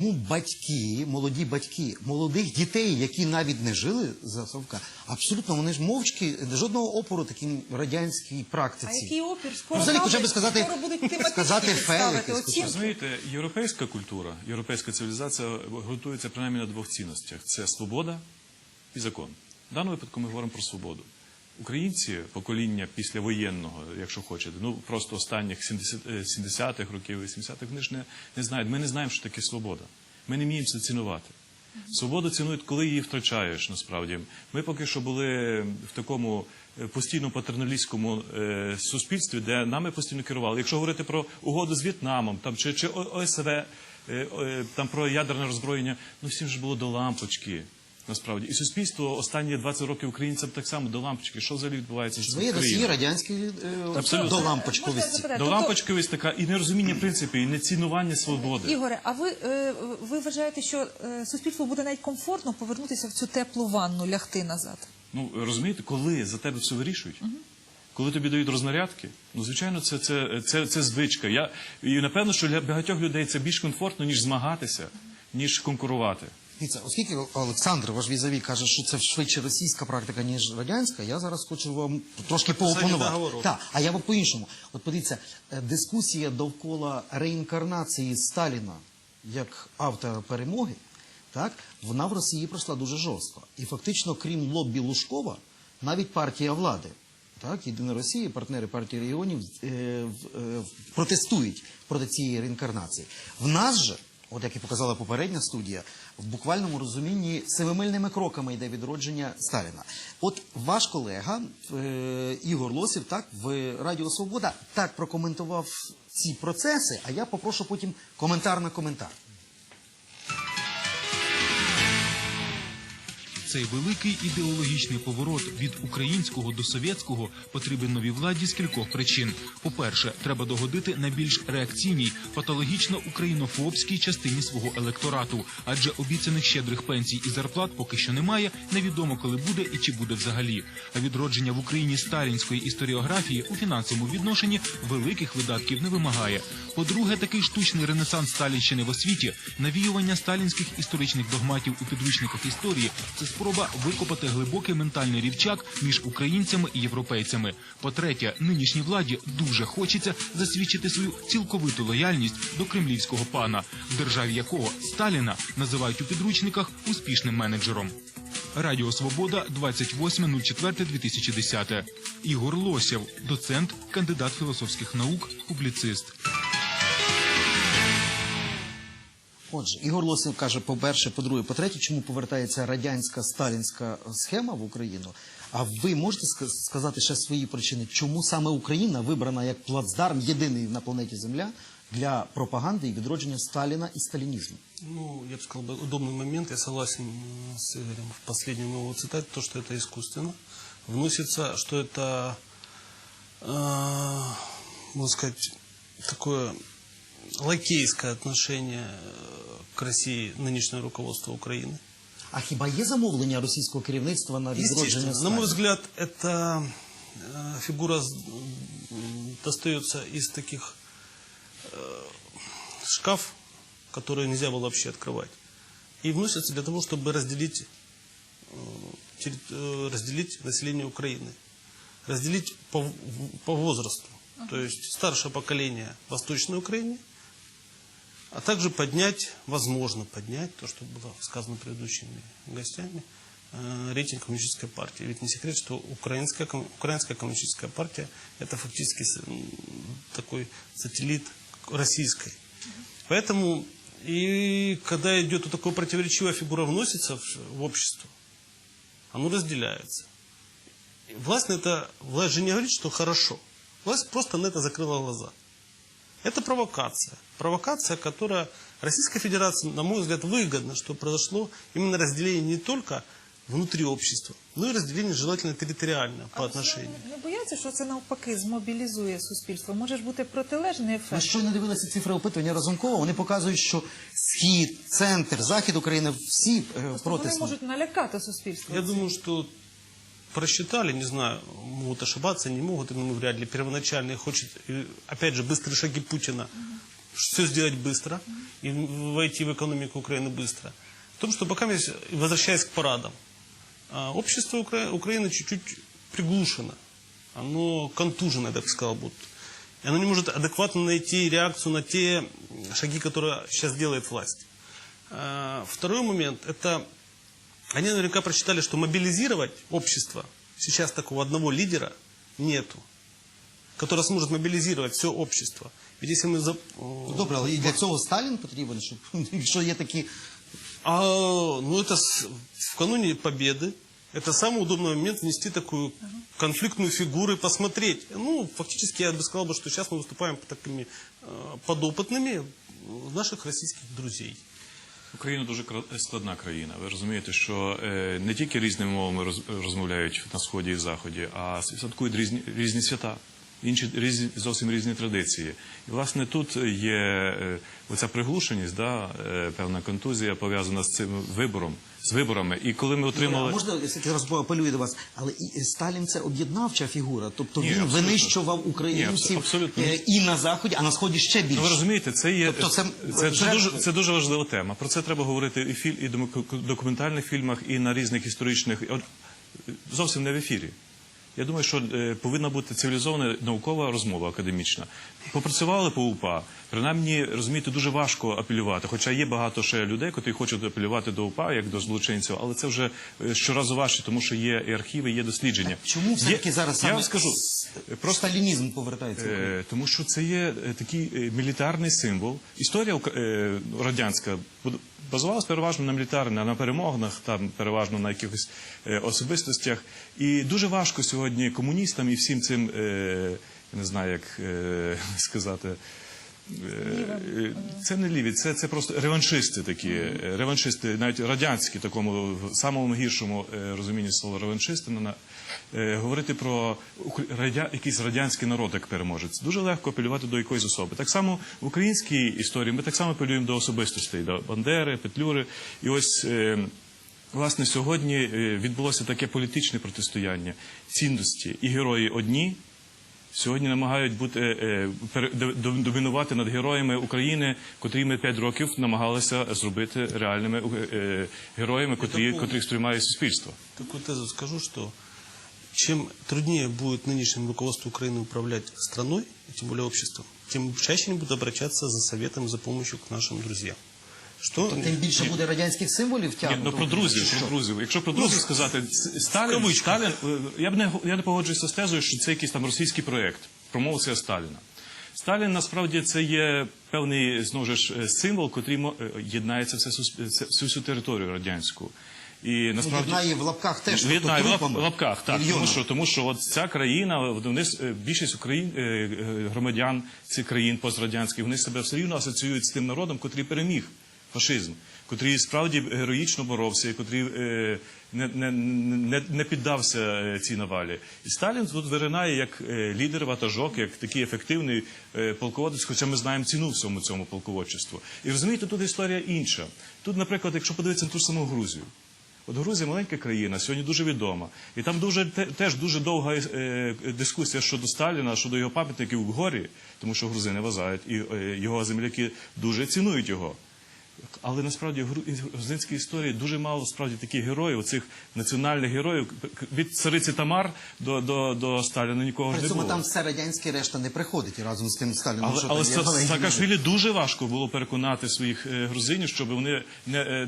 Ну, батьки, молоді батьки, молодих дітей, які навіть не жили за Совка, абсолютно вони ж мовчки, жодного опору таким радянській практиці. А який опір? Скоро Ну, взагалі, хоча б сказати- скоро будуть тематичні сказати оцінки. Розумієте, європейська культура, європейська цивілізація ґрунтується принаймні на двох цінностях: це свобода і закон. В даному випадку ми говоримо про свободу. Українці, покоління післявоєнного, якщо хочете, ну просто останніх 70 е, 70-х років, 80-х, вони ж не, не знають. Ми не знаємо, що таке свобода. Ми не вміємо це цінувати. Свободу цінують, коли її втрачаєш, насправді. Ми поки що були в такому е, постійно патерналістському е, суспільстві, де нами постійно керували. Якщо говорити про угоду з В'єтнамом там, чи, чи ОСВ, е, е, там про ядерне роззброєння, ну всім ж було до лампочки. Насправді, і суспільство останні 20 років українцям так само до лампочки. Що взагалі відбувається Своє Україною? Росії радянські е, Абсолютно. до Можна лампочковості. запитати? До Тобто, лампочковість така і нерозуміння принципів, і нецінування свободи. Ігоре, а ви, е, ви вважаєте, що е, суспільству буде навіть комфортно повернутися в цю теплу ванну, лягти назад? Ну розумієте, коли за тебе все вирішують, коли тобі дають рознарядки, ну звичайно, це, це, це, це звичка. Я і напевно, що для багатьох людей це більш комфортно, ніж змагатися, ніж конкурувати. Дивіться, оскільки Олександр, ваш візаві, каже, що це швидше російська практика, ніж радянська, я зараз хочу вам трошки поопонувати. Так, а я по-іншому. От подивіться, е, дискусія довкола реінкарнації Сталіна як автора перемоги, так, вона в Росії пройшла дуже жорстко. І фактично, крім лоббі Лужкова, навіть партія влади, так, Єдина Росія, партнери партії регіонів е, е, протестують проти цієї реінкарнації. В нас же, от як і показала попередня студія, в буквальному розумінні семимильними кроками йде відродження Сталіна. От ваш колега е, Ігор Лосів так в Радіо Свобода так прокоментував ці процеси, а я попрошу потім коментар на коментар. Цей великий ідеологічний поворот від українського до совєтського потрібен новій владі з кількох причин. По-перше, треба догодити на більш реакційній, патологічно українофобській частині свого електорату, адже обіцяних щедрих пенсій і зарплат поки що немає. Невідомо коли буде і чи буде взагалі. А відродження в Україні сталінської історіографії у фінансовому відношенні великих видатків не вимагає. По-друге, такий штучний ренесанс Сталінщини в освіті, навіювання сталінських історичних догматів у підручниках історії це спроба викопати глибокий ментальний рівчак між українцями і європейцями. По-третє, нинішній владі дуже хочеться засвідчити свою цілковиту лояльність до кремлівського пана, в державі якого Сталіна називають у підручниках успішним менеджером. Радіо Свобода 28.04.2010. Ігор Лосєв, доцент, кандидат філософських наук, публіцист. Отже, Ігор Лосів каже, по-перше, по-друге, по-третє, чому повертається радянська сталінська схема в Україну. А ви можете ска- сказати ще свої причини, чому саме Україна вибрана як плацдарм єдиний на планеті Земля для пропаганди і відродження Сталіна і сталінізму? Ну, я бы сказал, бы, удобный момент. Я согласен э, с Игорем в последнем его цитате, то, что это искусственно. Вносится, что это, э, можно сказать, такое лакейское отношение э, к России нынешнего руководства Украины. А хіба є замовлення російського керівництва на відродження Естественно. На Сталіна? мой взгляд, эта э, фигура с- м, достается из таких э, шкаф, которые нельзя было вообще открывать. И вносится для того, чтобы разделить, э, терри- э, разделить население Украины. Разделить по, в- по возрасту. То есть старшее поколение Восточной Украине, а также поднять, возможно, поднять, то, что было сказано предыдущими гостями, э, рейтинг коммунистической партии. Ведь не секрет, что украинская, украинская коммунистическая партия – это фактически такой сателлит российской. Поэтому и когда идет вот такая противоречивая фигура вносится в, в общество, оно разделяется. Власть это, власть же не говорит, что хорошо. Власть просто на это закрыла глаза. Это провокация. Провокация, которая Российской Федерации, на мой взгляд, выгодно, что произошло именно разделение не только внутри общества, но и разделение желательно территориальное по отношению. Не бояться, що це навпаки змобілізує суспільство. Може ж бути протилежний Ми ефект. щойно дивилися цифри опитування Разумкова, вони показують, що схід, центр, захід України всі е, Вони протисні. можуть налякати суспільство. Я думаю, что просчитали, не знаю, могут ошибаться, не могут, но вряд ли. Первоначально хочет, опять же, быстрые шаги Путина все сделать быстро и войти в экономику Украины быстро. В том, что пока, мы возвращаясь к парадам, а, общество Укра- Украины чуть-чуть приглушено. Оно контужено, я так сказал, будто. И оно не может адекватно найти реакцию на те шаги, которые сейчас делает власть. А, Второй момент – это они наверняка прочитали, что мобилизировать общество сейчас такого одного лидера нету, который сможет мобилизировать все общество. Ведь если мы... за- э, Добре, але і для цього Сталін потрібен, щоб якщо є такі. А, ну это с- в кануне победы. Это самый удобный момент внести такую конфликтную фигуру и посмотреть. Ну, фактически я бы сказал, бы, что сейчас мы выступаем такими э, подопытными э, наших российских друзей. Україна дуже кра- складна країна. Ви розумієте, що е, не тільки різними мовами роз- розмовляють на сході і заході, а святкують різні, різні свята, інші різні зовсім різні традиції. І власне тут є е, оця приглушеність, да, е, певна контузія пов'язана з цим вибором, з виборами. І коли ми А отримали можна я раз апелюю до вас, але і Сталін це об'єднавча фігура, тобто Ні, він абсолютно. винищував українців Ні, абсолютно. е, і на заході, а на сході ще більше. Ну, ви розумієте, це є Тобто це- це, це, дуже це дуже важлива тема. Про це треба говорити і в філь, і доку- документальних фільмах, і на різних історичних зовсім не в ефірі. Я думаю, що е, повинна бути цивілізована наукова розмова академічна. Попрацювали по УПА, принаймні розумієте, дуже важко апелювати. Хоча є багато ще людей, які хочуть апелювати до УПА як до злочинців, але це вже е, щоразу важче, тому що є і архіви, є дослідження. Чому все-таки зараз я саме вам скажу просто сталінізм повертається? Е, Тому що це є е, такий е, мілітарний символ. Історія е, радянська базувалась переважно на мілітарних, на перемогах, там переважно на якихось е, особистостях. І дуже важко сьогодні комуністам і всім цим, е, не знаю, як е, сказати. Е, Це не ліві, це, це просто реваншисти такі, е, реваншисти, навіть радянські, такому в самому гіршому е, розумінні слова реваншисти, на- е, говорити про радя, якийсь радянський народ як переможець. Дуже легко апелювати до якоїсь особи. Так само в українській історії ми так само апелюємо до особистостей, до Бандери, Петлюри. І ось. е, Власне, сьогодні е, відбулося таке політичне протистояння цінності і герої одні, Сьогодні намагають бути е, до- домінувати над героями України, котрі ми п'ять років намагалися зробити реальними е, героями, котрі, котрих сприймає суспільство. Такую тезу скажу, что чем труднее будет нынешнему руководству Украины управлять страной, и тем более обществом, тем чаще они будут обращаться за советом, за помощью к нашим друзьям. Что Тим більше буде радянських символів Ні, ну про друзів, про друзів. Якщо про друзів сказати, Сталін, Сталін, е, я б не я не погоджуюся з тезою, що це якийсь там російський проєкт, промоція Сталіна. Сталін насправді це є певний знову ж е, символ, котрий мо- е, єднається все сус- це- всю всю територію радянську. І насправді Єднає в лапках теж. тобто Єднає в групами, лапках, так. мільйонами. Тому що, тому що от ця країна, вони, с- е, більшість Україн, е, е, громадян цих країн пострадянських, вони себе все рівно асоціюють з тим народом, котрий переміг фашизм, котрий справді героїчно боровся, і котрий е, не, не, не, не піддався е, цій навалі. І Сталін тут виринає як е, лідер ватажок, як такий ефективний полководець, хоча ми знаємо ціну всьому цьому полководчеству. І розумієте, тут історія інша. Тут, наприклад, якщо подивитися на ту ж саму Грузію. От Грузія маленька країна, сьогодні дуже відома. І там дуже те- теж дуже довга е, дискусія щодо Сталіна, щодо його пам'ятників в горі, тому що грузини вважають, і е, його земляки дуже цінують його. Але насправді в гру- в грузинській історії дуже мало справді таких героїв, цих національних героїв. Від цариці Тамар до, до, до Сталіна нікого ж не було. там все радянське решта не приходить разом з тим Сталіном. Але, але Саакашвілі дуже важко було переконати своїх е, грузинів, щоб вони не е,